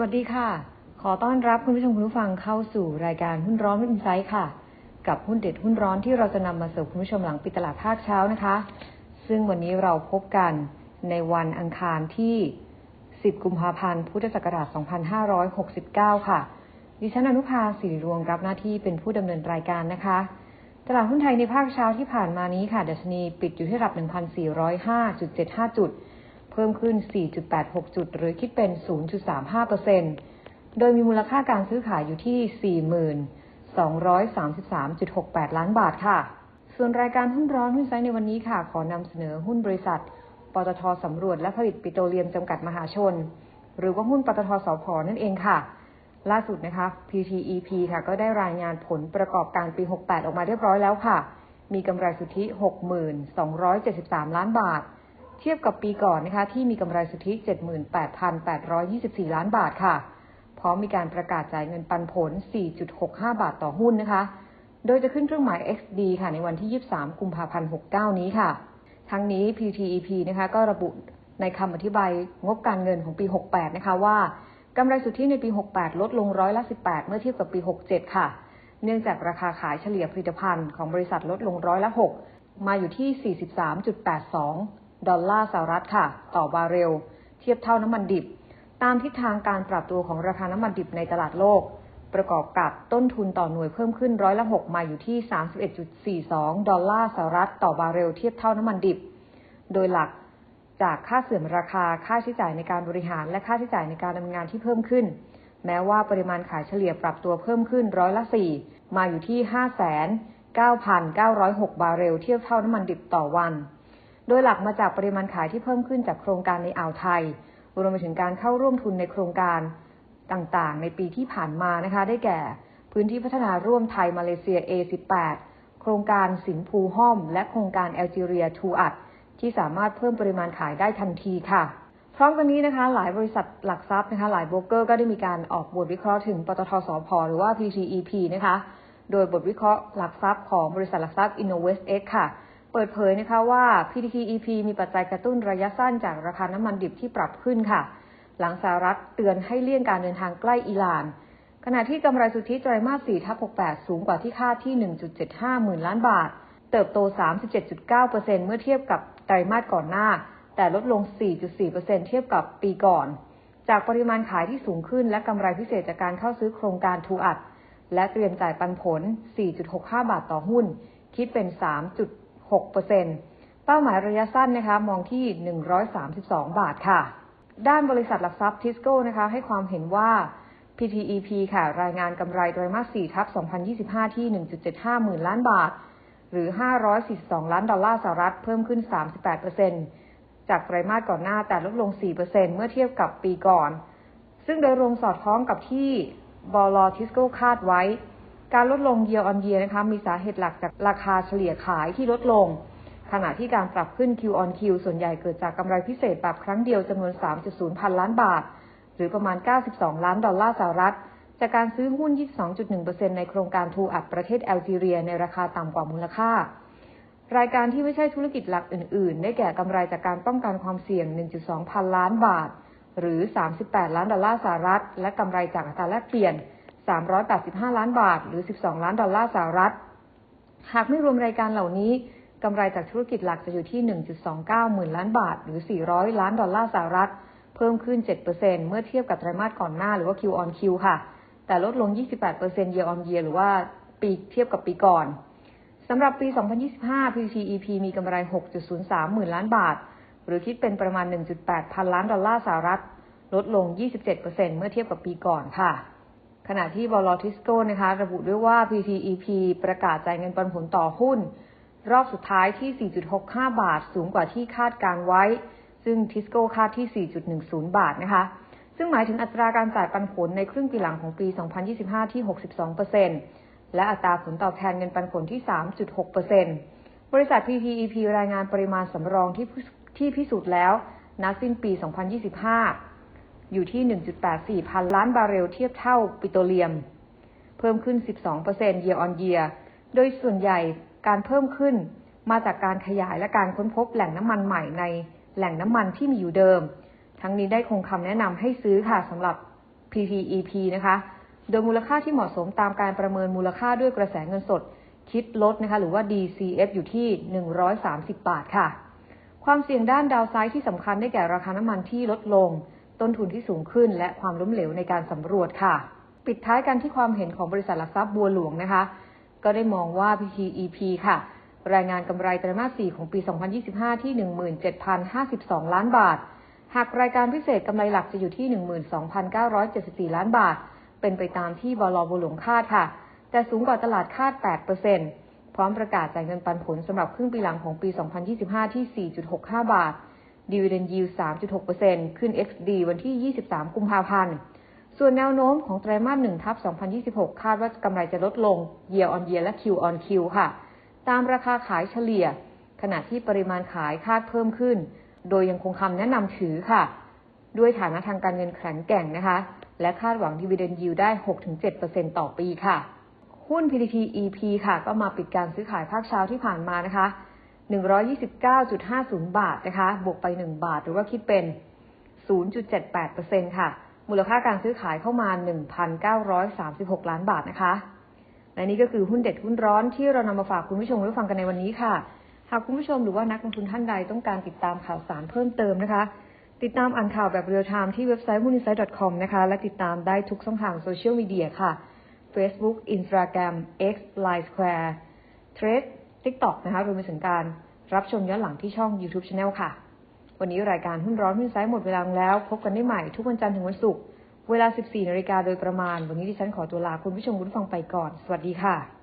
วัสดีค่ะ ขอต้อนรับคุณผู้ชมคุณผู้ฟังเข้าสู่รายการหุ้นร้อนวินไซต์ค่ะ กับหุ้นเด็ดหุ้นร้อนที่เราจะนำมาเสิร์ฟคุณผู้ชมหลังปิดตลาดภาคเช้านะคะ ซึ่งวันนี้เราพบกันในวันอังคารที่ 10 กุมภาพันธ์ พุทธศักราช 2569 ค่ะ ดิฉันอนุภาสิริรวงรับหน้าที่เป็นผู้ดำเนินรายการนะคะ ตลาดหุ้นไทยในภาคเช้าที่ผ่านมานี้ค่ะดัชนีปิดอยู่ที่ระดับ 1,405.75 จุด พิ่มขึ้น 4.86 จุด หรือคิดเป็น 0.35%โดยมีมูลค่าการซื้อขายอยู่ที่ 42,33.68 ล้านบาทค่ะ ส่วนรายการหุ้นร้อนหุ้นไซด์ในวันนี้ค่ะ ขอนำเสนอหุ้นบริษัท ปตทสำรวจและผลิตปิโตรเลียมจำกัดมหาชน หรือว่าหุ้นปตทสพนั่นเองค่ะ ล่าสุดนะคะ PTEP ค่ะ ก็ได้รายงานผลประกอบการปี 68 ออกมาเรียบร้อยแล้วค่ะ มีกำไรสุทธิ 62,73 ล้านบาท เทียบกับปีก่อนนะคะที่มีกำไรสุทธิ 78,824 ล้านบาทค่ะ พร้อมมีการประกาศจ่ายเงินปันผล 4.65 บาทต่อหุ้นนะคะ โดยจะขึ้นเครื่องหมาย XD ค่ะในวันที่ 23 กุมภาพันธ์ 69 นี้ค่ะ ทั้งนี้ PTEP นะคะก็ระบุในคำอธิบายงบการเงินของปี 68 นะคะว่ากำไรสุทธิในปี 68 ลดลงร้อยละ 18 เมื่อเทียบกับปี 67 ค่ะ เนื่องจากราคาขายเฉลี่ยผลิตภัณฑ์ของบริษัทลดลงร้อยละ 6 มาอยู่ที่ 43.82 ดอลลาร์สหรัฐค่ะ ต่อบาร์เรล เทียบเท่าน้ำมันดิบ ตามทิศทางการปรับตัวของราคาน้ำมันดิบในตลาดโลก ประกอบกับต้นทุนต่อหน่วยเพิ่มขึ้นร้อยละ6มาอยู่ที่ 31.42 ดอลลาร์สหรัฐ ต่อบาร์เรลเทียบเท่าน้ำมันดิบ โดยหลักจากค่าเสื่อมราคาค่าใช้จ่ายในการบริหาร และค่าใช้จ่ายในการดำเนินงานที่เพิ่มขึ้น แม้ว่าปริมาณขายเฉลี่ยปรับตัวเพิ่มขึ้นร้อยละ4มาอยู่ที่ 5,9,906 บาร์เรลเทียบเท่าน้ำมันดิบต่อวัน โดยหลักมาจากปริมาณขายที่เพิ่มขึ้นจากโครงการในอ่าวไทย รวมไปถึงการเข้าร่วมทุนในโครงการต่างๆ ในปีที่ผ่านมานะคะ ได้แก่ พื้นที่พัฒนาร่วมไทยมาเลเซีย A18 โครงการสินภูห้อม และโครงการแอลจีเรียทูอัดที่สามารถเพิ่มปริมาณขายได้ทันทีค่ะ พร้อมกันนี้นะคะ หลายบริษัทหลักทรัพย์นะคะ หลายโบรกเกอร์ก็ได้มีการออกบทวิเคราะห์ถึงปตทสพหรือว่า PTEP นะคะ โดยบทวิเคราะห์หลักทรัพย์ของบริษัทหลักทรัพย์ InnovestX ค่ะ เปิดเผยนะคะว่า PTTEP มีปัจจัยกระตุ้นระยะสั้นจากราคาน้ำมันดิบที่ปรับขึ้นค่ะ หลังสหรัฐเตือนให้เลี่ยงการเดินทางใกล้อิหร่าน ขณะที่กำไรสุทธิไตรมาส4ทับ68 สูงกว่าที่คาดที่ 1.75 หมื่นล้านบาท เติบโต 37.9%เมื่อเทียบกับไตรมาสก่อนหน้า แต่ลดลง 4.4%เทียบกับปีก่อน จากปริมาณขายที่สูงขึ้น และกำไรพิเศษจากการเข้าซื้อโครงการทูอัดและเตรียมจ่ายปันผล 4.65 บาทต่อหุ้น คิดเป็น 6%เป้าหมายระยะสั้นนะคะมองที่ 132 บาทค่ะ ด้านบริษัทหลักทรัพย์ทิสโก้นะคะให้ความเห็นว่า PTEP ค่ะ รายงานกำไรไตรมาส 4 ทับ 2025 ที่ 1.75 หมื่นล้านบาท หรือ 542 ล้านดอลลาร์สหรัฐ เพิ่มขึ้น 38%จากไตรมาสก่อนหน้าแต่ลดลง 4%เมื่อเทียบกับปีก่อน ซึ่งโดยรวมสอดคล้องกับที่บอลทิสโก้คาดไว้ การลดลง year on year นะคะมีสาเหตุหลักจากราคาเฉลี่ยขายที่ลดลง ขณะที่การปรับขึ้น Q on Q ส่วนใหญ่เกิดจากกำไรพิเศษแบบครั้งเดียวจำนวน 3.0 พันล้านบาท หรือประมาณ 92 ล้านดอลลาร์สหรัฐ จากการซื้อหุ้น 22.1%ในโครงการทูอัดประเทศแอลจีเรียในราคาต่ำกว่ามูลค่ารายการที่ไม่ใช่ธุรกิจหลักอื่น ๆ ได้แก่กำไรจากการป้องกันความเสี่ยง 1.2 พันล้านบาท หรือ 38 ล้านดอลลาร์สหรัฐ และกำไรจากอัตราแลกเปลี่ยน 385 ล้านบาท หรือ 12 ล้านดอลลาร์สหรัฐ หากไม่รวมรายการเหล่านี้กำไรจากธุรกิจหลักจะอยู่ที่ 1.29 หมื่นล้านบาท หรือ 400 ล้านดอลลาร์สหรัฐ เพิ่มขึ้น 7%เมื่อเทียบกับไตรมาสก่อนหน้าหรือว่า Q on Q ค่ะ แต่ลดลง 28% year on year หรือว่าปีเทียบกับปีก่อนสำหรับปี 2025 PTEP มีกำไร 6.03 หมื่นล้านบาท หรือคิดเป็นประมาณ 1.8 พันล้านดอลลาร์สหรัฐ ลดลง 27%เมื่อเทียบกับปีก่อนค่ะ ขณะที่บอลทิสโก้นะคะ ระบุด้วยว่า PTEP ประกาศจ่ายเงินปันผลต่อหุ้น รอบสุดท้ายที่ 4.65 บาท สูงกว่าที่คาดการไว้ ซึ่งทิสโก้คาดที่ 4.10 บาทนะคะ ซึ่งหมายถึงอัตราการจ่ายปันผลในครึ่งปีหลังของปี 2025 ที่ 62%และอัตราผลตอบแทนเงินปันผลที่ 3.6%บริษัท PTEP รายงานปริมาณสำรองที่ที่พิสูจน์แล้วณสิ้นปี 2025 อยู่ที่ 1.84 พันล้านบาร์เรลเทียบเท่าปิโตรเลียม เพิ่มขึ้น 12% year on year โดยส่วนใหญ่การเพิ่มขึ้นมาจากการขยายและการค้นพบแหล่งน้ำมันใหม่ในแหล่งน้ำมันที่มีอยู่เดิม ทั้งนี้ได้คงคำแนะนำให้ซื้อค่ะสำหรับ PTEP นะคะ โดยมูลค่าที่เหมาะสมตามการประเมินมูลค่าด้วยกระแสเงินสด คิดลดนะคะ หรือว่า DCF อยู่ที่ 130 บาทค่ะ ความเสี่ยงด้านดาวไซด์ที่สำคัญได้แก่ราคาน้ำมันที่ลดลง ต้นทุนที่สูงขึ้น และความล้มเหลวในการสำรวจค่ะ ปิดท้ายกันที่ความเห็นของบริษัทหลักทรัพย์บัวหลวงนะคะ ก็ได้มองว่า PTEP ค่ะ รายงานกำไรไตรมาส 4 ของปี 2025 ที่ 17,052 ล้านบาท หากรายการพิเศษกำไรหลักจะอยู่ที่ 12,974 ล้านบาท เป็นไปตามที่บลบัวหลวงคาดค่ะ แต่สูงกว่าตลาดคาด 8%พร้อมประกาศจ่ายเงินปันผลสำหรับครึ่งปีหลังของปี 2025 ที่ 4.65 บาท Dividend Yield 3.6%ขึ้น XD วันที่ 23 กุมภาพันธ์ ส่วนแนวโน้มของไตรมาส1ทับ2026 คาดว่ากำไรจะลดลง Year on Year และ Q on Q ค่ะ ตามราคาขายเฉลี่ย ขณะที่ปริมาณขายคาดเพิ่มขึ้น โดยยังคงคำแนะนำถือค่ะ ด้วยฐานะทางการเงินแข็งแกร่งนะคะ และคาดหวัง Dividend Yield ได้ 6-7%ต่อปีค่ะ หุ้น PTT EP ค่ะ ก็มาปิดการซื้อขายภาคเช้าที่ผ่านมานะคะ 129.50 บาทนะคะ บวกไป 1 บาท หรือว่าคิดเป็น 0.78%ค่ะ มูลค่าการซื้อขายเข้ามา 1,936 ล้านบาทนะคะ และนี่ก็คือหุ้นเด็ดหุ้นร้อนที่เรานำมาฝากคุณผู้ชมได้ฟังกันในวันนี้ค่ะ หากคุณผู้ชมหรือว่านักลงทุนท่านใดต้องการติดตามข่าวสารเพิ่มเติมนะคะ ติดตามอ่านข่าวแบบเรียลไทม์ที่เว็บไซต์ h u n i n s i d e c o m นะคะ และติดตามได้ทุกช่องทางโซเชียลมีเดียค่ะ Facebook Instagram X Line Square Thread TikTok นะคะรวมไปถึงการรับชมย้อนหลังที่ช่อง YouTube Channel ค่ะ วันนี้รายการหุ้นร้อนหุ้นไซด์หมดเวลาแล้ว พบกันได้ใหม่ทุกวันจันทร์ถึงวันศุกร์เวลา 14นาฬิกาโดยประมาณ วันนี้ดิฉันขอตัวลาคุณผู้ชมคุณผู้ฟังไปก่อน สวัสดีค่ะ